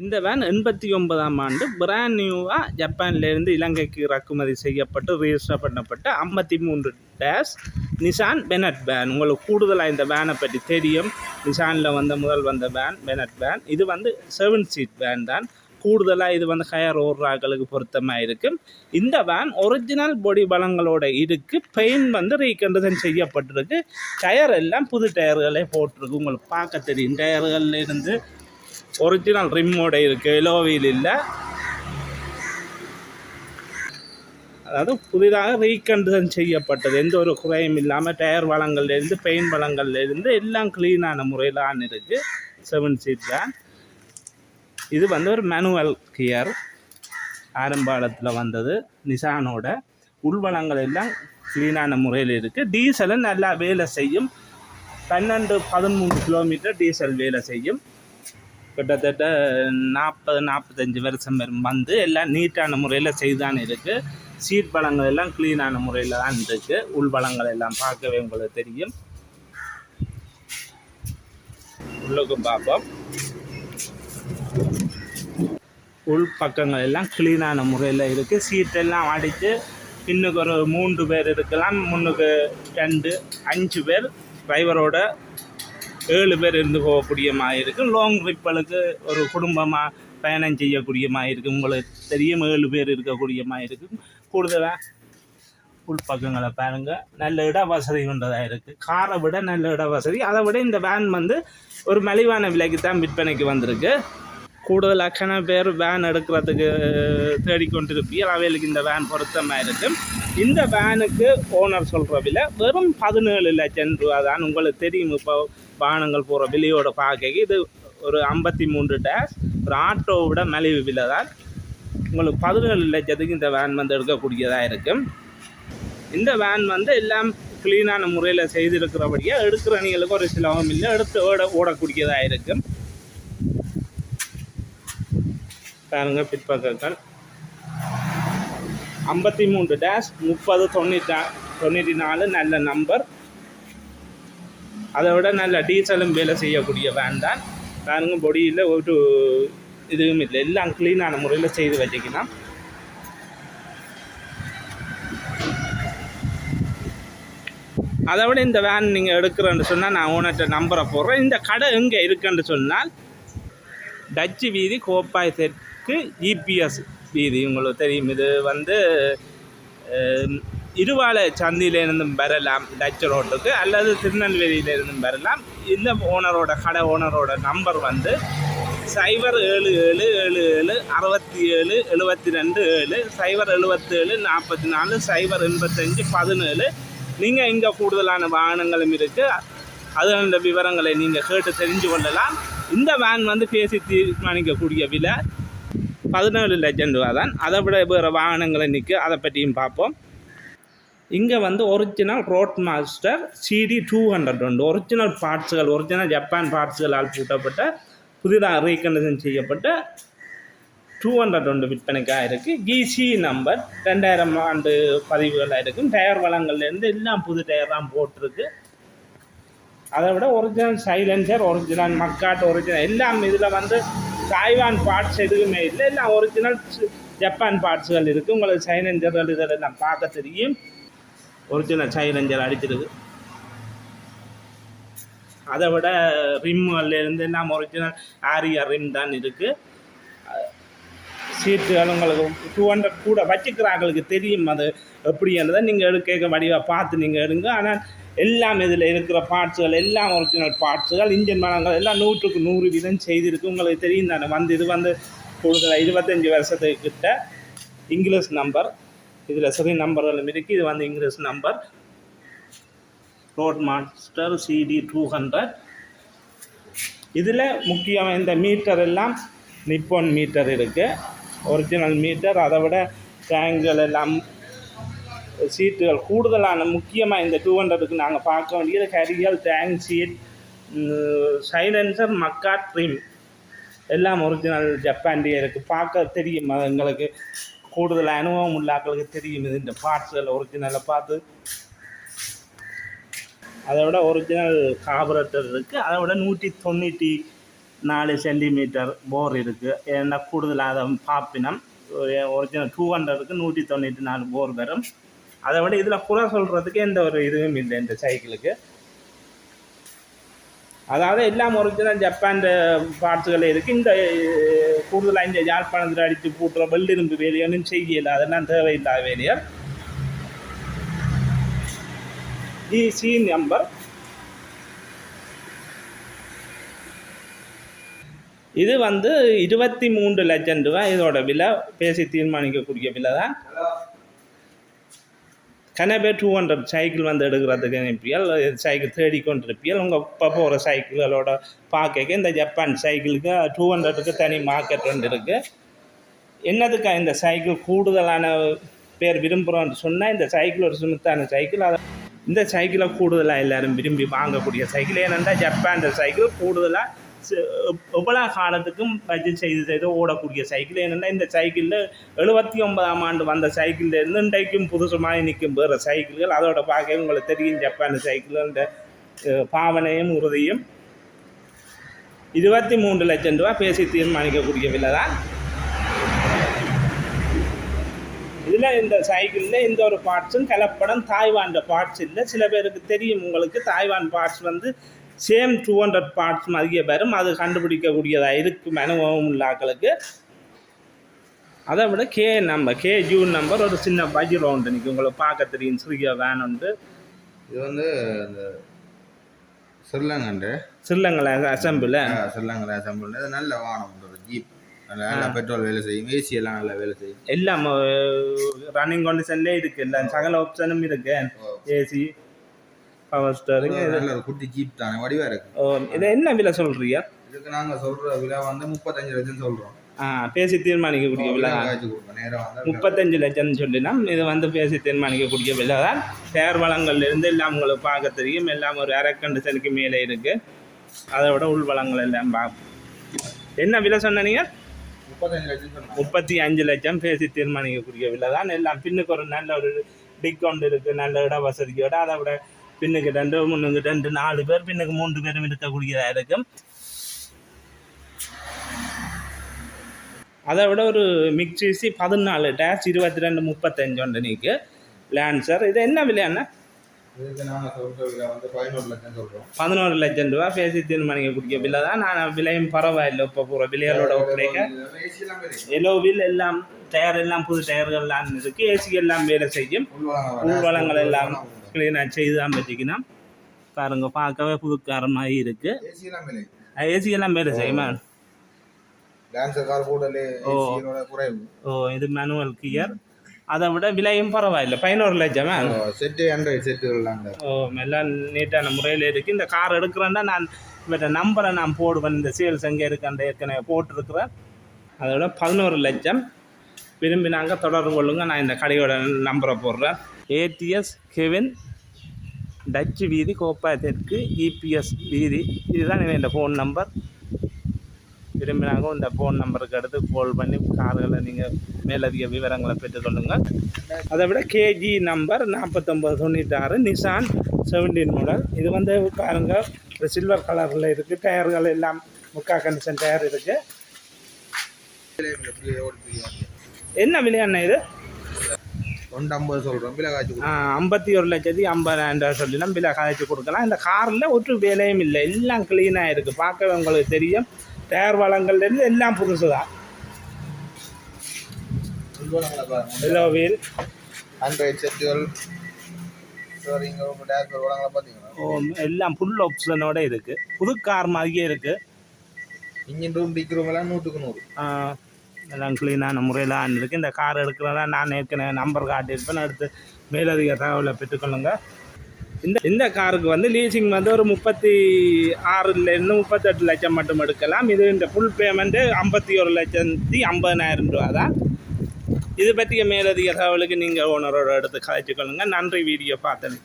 இந்த வேன் எண்பத்தி ஒன்பதாம் ஆண்டு பிராண்ட் நியூவாக ஜப்பான்லேருந்து இலங்கைக்கு இறக்குமதி செய்யப்பட்டு ரிஜிஸ்டர் பண்ணப்பட்ட ஐம்பத்தி மூன்று டேஷ் நிசான் பெனட் வேன் உங்களுக்கு கூடுதலாக இந்த வேனை பற்றி தெரியும். நிசானில் வந்த முதல் வந்த வேன் பெனட் வேன் இது வந்து செவன் சீட் வேன் தான். கூடுதலாக இது வந்து ஹையர் ஓடுறாக்களுக்கு பொருத்தமாக இருக்கும். இந்த வேன் ஒரிஜினல் பொடி பலங்களோட இருக்குது பெயிண்ட் வந்து ரீகண்டிஷன் செய்யப்பட்டிருக்கு. டயர் எல்லாம் புது டயர்களே போட்டிருக்கு. உங்களுக்கு பார்க்க தெரியும். டயர்கள்லேருந்து ஒரிஜினல் ரிம்மோட இருக்குது எலோவியில் இல்லை. அதாவது புதிதாக ரீகண்டிஷன் செய்யப்பட்டது. எந்த ஒரு குறையும் இல்லாமல் டயர் வளங்கள்லேருந்து பெயின் வளங்கள்லேருந்து எல்லாம் க்ளீனான முறையில் ஆன் இருக்குது செவன் சீட் தான் இது வந்து ஒரு மேனுவல் கியர் ஆரம்பாலத்தில் வந்தது. நிசானோட உள்வளங்கள் எல்லாம் க்ளீனான முறையில் இருக்குது டீசலும் நல்லா வேலை செய்யும். பன்னெண்டு பதிமூணு கிலோமீட்டர் டீசல் வேலை செய்யும். கிட்டத்தட்ட நாற்பது நாற்பத்தஞ்சு வருஷம் வந்து எல்லாம் நீட்டான முறையில் செய்தான் இருக்குது சீட் பழங்கள் எல்லாம் க்ளீனான முறையில் தான் இருக்குது உள்பழங்கள் எல்லாம் பார்க்கவே உங்களுக்கு தெரியும். உள்ளுக்கும் பார்ப்போம். உள் பக்கங்கள் எல்லாம் க்ளீனான முறையில் இருக்குது சீட்டெல்லாம் அடித்து பின்னுக்கு ஒரு மூன்று பேர் இருக்கலாம். முன்னுக்கு ரெண்டு அஞ்சு பேர் டிரைவரோட ஏழு பேர் இருந்து போகக்கூடிய மாதிரி இருக்கும் லாங் ட்ரிப்புகளுக்கு ஒரு குடும்பமாக பயணம் செய்யக்கூடிய மாதிரி இருக்கும் உங்களுக்கு தெரியும் ஏழு பேர் இருக்கக்கூடிய மாதிரி இருக்கும் கூடுதலாக உள்பக்கங்களை பாருங்கள் நல்ல இட வசதி கொண்டதாக இருக்குது காரை விட நல்ல இட வசதி அதை விட இந்த வேன் வந்து ஒரு மலிவான விலைக்கு தான் விற்பனைக்கு வந்திருக்கு. கூடுதல் அக்கனை பேர் வேன் எடுக்கிறதுக்கு தேடிக்கொண்டிருப்பீர் அவைகளுக்கு இந்த வேன் பொருத்தமாக இருக்கும் இந்த வேனுக்கு ஓனர் சொல்கிற விலை வெறும் பதினேழு லட்சம் ரூபா தான். உங்களுக்கு தெரியும் இப்போ வாகனங்கள் போகிற விலையோட பார்க்க இது ஒரு ஐம்பத்தி மூன்று டேஷ் ஒரு ஆட்டோவோட மலிவு விலை தான். உங்களுக்கு பதினேழு லட்சத்துக்கு இந்த வேன் வந்து எடுக்கக்கூடியதாக இருக்கும் இந்த வேன் வந்து எல்லாம் க்ளீனான முறையில் செய்திருக்கிறபடியாக எடுக்கிறவங்களுக்கு ஒரு சிலவும் இல்லை. எடுத்து ஓட ஓடக்கூடியதாக இருக்கும் பாருங்கள் பிற்பக்கங்கள் ஐம்பத்தி மூன்று டேஷ் முப்பது தொண்ணூற்றி தொண்ணூற்றி நாலு நல்ல நம்பர் அதை விட நல்ல டீசலும் வேலை செய்யக்கூடிய வேன் தான். பாருங்க பொடியில் ஒரு இதுவும் இல்லை. எல்லாம் க்ளீனான முறையில் செய்து வச்சுக்கலாம் அதை விட இந்த வேன் நீங்கள் எடுக்கிறேன்னு சொன்னால் நான் ஓனர்கிட்ட நம்பரை போடுறேன். இந்த கடை எங்கே இருக்குன்னு சொன்னால் டச்சு வீதி கோப்பாய் தெற்கு ஜிபிஎஸ் வீதி உங்களுக்கு தெரியும். இது வந்து இருவாலை சந்தியிலேருந்தும் வரலாம் டச் ரோட்டுக்கு. அல்லது திருநெல்வேலியிலேருந்தும் வரலாம் இந்த ஓனரோட கடை ஓனரோட நம்பர் வந்து சைபர் ஏழு ஏழு ஏழு ஏழு அறுபத்தி ஏழு எழுபத்தி ரெண்டு ஏழு சைபர் எழுபத்தேழு நாற்பத்தி நாலு சைபர் எண்பத்தஞ்சு பதினேழு. நீங்கள் இங்கே கூடுதலான வாகனங்களும் இருக்குது அதோட விவரங்களை நீங்கள் கேட்டு தெரிஞ்சு கொள்ளலாம். இந்த வேன் வந்து பேசி தீர்மானிக்கக்கூடிய விலை பதினேழு லட்சம் ரூபா தான். அதை விட வேறு வாகனங்களை நிற்க அதை பற்றியும் பார்ப்போம். இங்கே வந்து original road master CD two hundred உண்டு ஒரிஜினல் பார்ட்ஸுகள் ஒரிஜினல் ஜப்பான் பார்ட்ஸுகளால் பூட்டப்பட்ட புதிதாக ரீகண்டிஷன் செய்யப்பட்ட டூ ஹண்ட்ரட் ஒன்று விற்பனைக்காக இருக்குது கிசி நம்பர் ரெண்டாயிரம் ஆண்டு பதிவுகளாக இருக்கும். டயர் வளங்கள்லேருந்து எல்லாம் புது டயர் தான் போட்டிருக்கு. அதை விட ஒரிஜினல் சைலன்சர் ஒரிஜினல் மக்காட் ஒரிஜினல் எல்லாம் இதில் வந்து தாய்வான் பார்ட்ஸ் எதுவுமே இல்லை. எல்லாம் ஒரிஜினல் ஜப்பான் பார்ட்ஸுகள் இருக்குது உங்களுக்கு சைலன்சர்கள் இதெல்லாம் பார்க்க தெரியும். ஒரிஜினல் சைலஞ்சர் அடிச்சிருக்கு. அதை விட ரிம்லேருந்து எல்லாம் ஒரிஜினல் ஆரியா ரிம் தான் இருக்குது சீட்டுகள் உங்களுக்கு டூ ஹண்ட்ரட் கூட வச்சுக்கிறாங்களுக்கு தெரியும் அது எப்படின்றதை நீங்கள் எடுக்க வடிவாக பார்த்து நீங்கள் எடுங்க. ஆனால் எல்லாம் இதில் இருக்கிற பார்ட்ஸுகள் எல்லாம் ஒரிஜினல் பார்ட்ஸுகள் இன்ஜின் மரங்கள் எல்லாம் நூற்றுக்கு நூறு வீதம் செய்திருக்கு. உங்களுக்கு தெரியும் தானே வந்து இது வந்து கூடுதலாக இருபத்தஞ்சி வருஷத்துக்கிட்ட இங்கிலீஷ் நம்பர் இதில் சரி நம்பர்களும் இருக்குது இது வந்து English number road master CD two hundred இதில் முக்கியமாக இந்த மீட்டர் எல்லாம் நிப்பான் மீட்டர் இருக்குது ஒரிஜினல் மீட்டர் அதை விட டேங்குகள் எல்லாம் சீட்டுகள் கூடுதலான முக்கியமாக இந்த டூ ஹண்ட்ரடுக்கு நாங்கள் பார்க்க வேண்டியது கரியல் டேங்க் சீட் சைலன்சர் மக்கா ட்ரீம் எல்லாம் ஒரிஜினல் ஜப்பான்லேயே இருக்குது பார்க்க தெரியும். எங்களுக்கு கூடுதல் அனுபவம் உள்ளாக்களுக்கு தெரியும். இது இந்த பார்ட்ஸுகள் ஒரிஜினலை பார்த்து. அதை விட ஒரிஜினல் காபரேட்டர் இருக்குது அதை விட நூற்றி தொண்ணூற்றி நாலு சென்டிமீட்டர் போர் இருக்குது ஏன்னா கூடுதலாக அதை பாப்பினம் ஒரிஜினல் டூ ஹண்ட்ரடுக்கு நூற்றி தொண்ணூற்றி நாலு போர் வரும். அதை விட இதில் குறை சொல்கிறதுக்கு எந்த ஒரு இதுவும் இல்லை இந்த சைக்கிளுக்கு அதாவது எல்லாம் ஒரிஜினல் ஜப்பான் பார்ட்ஸுகள் இருக்குது இந்த கூடுதலாக இந்த யாழ்ப்பாணத்தில் அடித்து பூட்டுற வெள்ளிரும்பு வேலையொன்றும் செய்யலை. அதெல்லாம் தேவையில்லாத வேலையர் டிசி நம்பர் இது வந்து இருபத்தி மூன்று லட்சம் ரூபாய் இதோட விலை பேசி தீர்மானிக்கக்கூடிய விலை தான் கனவே டூ ஹண்ட்ரட் சைக்கிள் வந்து எடுக்கிறதுக்கு அனுப்பியால் சைக்கிள் தேடி கொண்டிருப்பியால் உங்கள் இப்போ போகிற சைக்கிள்களோட பார்க்க இந்த ஜப்பான் சைக்கிளுக்கு டூ ஹண்ட்ரடுக்கு தனி மார்க்கெட் ஒன்று இருக்குது என்னதுக்கா இந்த சைக்கிள் கூடுதலான பேர் விரும்புகிறோன்னு சொன்னால் இந்த சைக்கிள் ஒரு சுமத்தான சைக்கிள் அதை இந்த சைக்கிளை கூடுதலாக எல்லோரும் விரும்பி வாங்கக்கூடிய சைக்கிள் ஏனென்றா ஜப்பான் சைக்கிள் கூடுதலாக எவ்வளோ காலத்துக்கும் பட்ஜெட் செய்து செய்து ஓடக்கூடிய சைக்கிள் என்னென்னா இந்த சைக்கிளில் எழுபத்தி ஒன்பதாம் ஆண்டு வந்த சைக்கிளில் இருந்து இன்றைக்கும் புதுசுமாக நிற்கும் வேறு சைக்கிள்கள் அதோட பார்க்க உங்களுக்கு தெரியும். ஜப்பான் சைக்கிள் அந்த பாவனையும் உறுதியும். இருபத்தி மூன்று லட்சம் ரூபா பேசி தீர்மானிக்கக்கூடிய விலை தான். இதில் இந்த சைக்கிளில் இந்த ஒரு பார்ட்ஸும் கலப்படம் தாய்வான் பார்ட்ஸ் இல்லை. சில பேருக்கு தெரியும் உங்களுக்கு தாய்வான் பார்ட்ஸ் வந்து சேம் டூ ஹண்ட்ரட் பார்ட்ஸ் அதிக வரும் அது கண்டுபிடிக்கக்கூடியதாக இருக்கும் அனுபவம் உள்ள ஆட்களுக்கு அதை விட K number K June number ஒரு சின்ன பஜ்ஜி ரவுண்டு நிற்கும் உங்களுக்கு பார்க்க தெரியும். சிறிய வேன் உண்டு. இது வந்து இந்த ஸ்ரீலங்கண்டு சில்லங்களை அசம்பிள் ஸ்ரீலங்கா அசம்பிள் இது நல்ல வாகனம் ஒரு ஜீப் நல்ல பெட்ரோல் வேலை செய்யும். ஏசி எல்லாம் நல்லா வேலை செய்யும். எல்லாம் ரன்னிங் கண்டிஷன்லேயே இருக்குது எல்லாம் சகல ஆப்ஷனும் இருக்கு. ஏசி பவர் ஸ்டரிங் நல்ல குட்டி ஜீப் தானே வடிவா இருக்கு. இதை என்ன விலை சொல்கிறியா இதுக்கு நாங்க சொல்ற விலை வந்து முப்பத்தஞ்சு லட்சம் சொல்றோம். பேசி தீர்மானிக்கக்கூடிய விலை. முப்பத்தஞ்சு லட்சம்னு சொல்லினா இது வந்து பேசி தீர்மானிக்கக்கூடிய விலை தான். டயர் வளங்கள்ல இருந்து எல்லாம் உங்களுக்கு பார்க்க தெரியும். எல்லாம் ஒரு அரை கண்டிஷனுக்கு மேலே இருக்குது அதை விட உள் வளங்கள் எல்லாம் பார்க்கும் என்ன விலை சொன்னீங்க. லட்சம் முப்பத்தி அஞ்சு லட்சம் பேசி தீர்மானிக்கக்கூடிய விலை தான். எல்லாம் பின்னுக்கு ஒரு நல்ல ஒரு டிஸ்கவுண்ட் இருக்குது நல்ல இட வசதியோட அதை விட பின்னுக்கு ரெண்டு முன்னுக்கு ரெண்டு நாலு பேர் பின்னுக்கு மூன்று பேரும் இருக்கக்கூடியதாக இருக்கும் அதை விட ஒரு மிக்சிசி பதினாலு டேஷ் இருபத்தி ரெண்டு முப்பத்தஞ்சு ஒன்று நீக்கு லேன்சர் இது என்ன விலையாண்ணா? விலை வந்து பதினோரு லட்சம் ரூபா பேசி தீர்மானிக்கக்கூடிய விலை தான் நான் விலையும் பரவாயில்லை இப்போ பூரா விலைகளோட ஒப்படைக்க ஏசி எல்லாம் டயர் எல்லாம் புது டயர்கள்லாம் இருக்குது ஏசி எல்லாம் வேலை செய்யும். உள்வளங்கள் எல்லாம் க்ளீனாக செய்து தான் வச்சுக்கணும் பாருங்க பார்க்கவே ஏசி எல்லாம் வேலை ஏசி எல்லாம் வேலை செய்யுமா ஓ. இது மேனுவல் கியர் அதை விட விலையும் பரவாயில்லை. பதினோரு லட்சமா? செட்டு ஆண்ட்ராய்டு ஓ எல்லாம் நீட்டான முறையில் இருக்குது இந்த கார் எடுக்கிறேன்னா நான் இவற்ற நம்பரை நான் போடுவேன். இந்த சேல்ஸ் எங்கே இருக்குன்ற ஏற்கனவே போட்டிருக்கிறேன் அதோட பதினோரு லட்சம். விரும்பி நாங்கள் தொடர்பு கொள்ளுங்க. நான் இந்த கடையோட நம்பரை போடுறேன். ஏடிஎஸ் கெவின் டச்சு வீதி கோப்பா தெற்கு இபிஎஸ் வீதி. இதுதான் இந்த ஃபோன் நம்பர் விரும்பினாங்க இந்த ஃபோன் நம்பருக்கு எடுத்து கால் பண்ணி கார்களை நீங்கள் மேலதிக விவரங்களை பெற்றுக்கொள்ளுங்கள் அதை விட கேஜி நம்பர் நாற்பத்தொம்பது தொண்ணூற்றாறு நிசான் செவன்டீன் மாடல் இது வந்து பாருங்க ஒரு சில்வர் கலரில் இருக்குது டயர்கள் எல்லாம் முக்கா கண்டிஷன் டயர் இருக்குது என்ன விலையாண்ணா இது? ஒன்று ஐம்பது சொல்கிறோம் விலை காய்ச்சி ஐம்பத்தி ஒரு லட்சத்தி ஐம்பதாயிரம் ரூபா சொல்லினா விலை காய்ச்சி கொடுக்கலாம். இந்த காரில் ஒரு வேலையும் இல்லை. எல்லாம் க்ளீனாக இருக்குது பார்க்கவே உங்களுக்கு தெரியும். டயர் வளங்கள்லேருந்து எல்லாம் புதுசு தான் வீல் ஆண்ட்ராய்டு செட்டுகள் எல்லாம் ஃபுல் ஆப்ஷனோட இருக்குது புது கார் மாதிரியே இருக்குது இன்ஜின் ரூம் டிக் ரூம் எல்லாம் நூற்றுக்கு நூறு. எல்லாம் க்ளீனான முறையில் இருக்குது இந்த கார் எடுக்கிறதா நான் ஏற்கனவே நம்பர் காட்டியிருப்பேன் அடுத்து மேலதிக தகவலை பெற்றுக்கொள்ளுங்க. இந்த இந்த காருக்கு வந்து லீசிங் வந்து ஒரு முப்பத்தி ஆறுலேருந்து முப்பத்தெட்டு லட்சம் மட்டும் எடுக்கலாம். இது இந்த ஃபுல் பேமெண்ட்டு ஐம்பத்தி ஒரு லட்சத்தி ஐம்பதனாயிரம் ரூபா தான். இது பற்றிய மேலதிக தகவலுக்கு நீங்கள் ஓனரோட எடுத்து கதைச்சிக்கொள்ளுங்க. நன்றி வீடியோ பார்த்தேன்